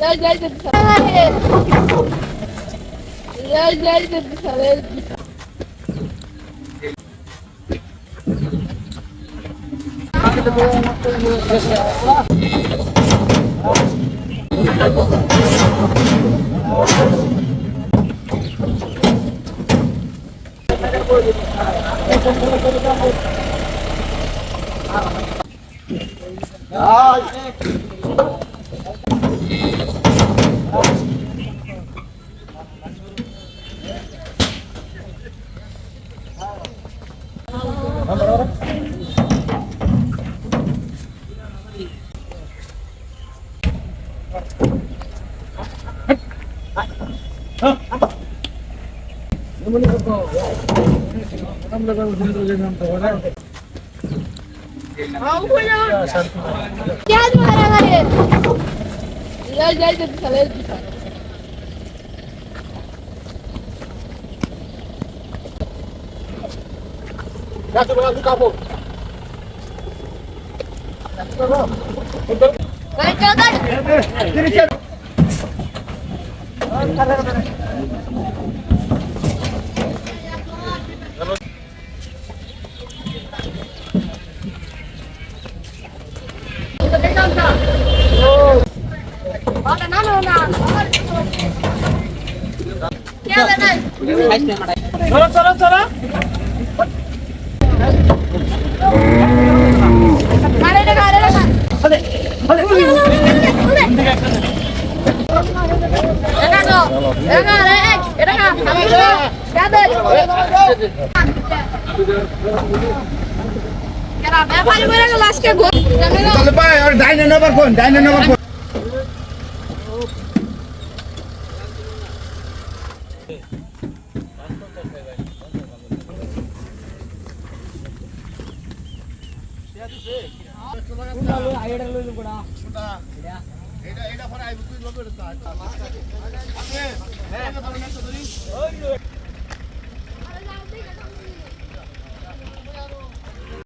Gel gel dedi sana. Gel gel dedi sana. Ya, Ya, ada barang-barang. जय Vai jogar. Hola, no, no, চলে পায় আর ডাইনে নেবার কোন ডাইনে নেবার কোন এটা এটা পরে আইব তুই লোকের তা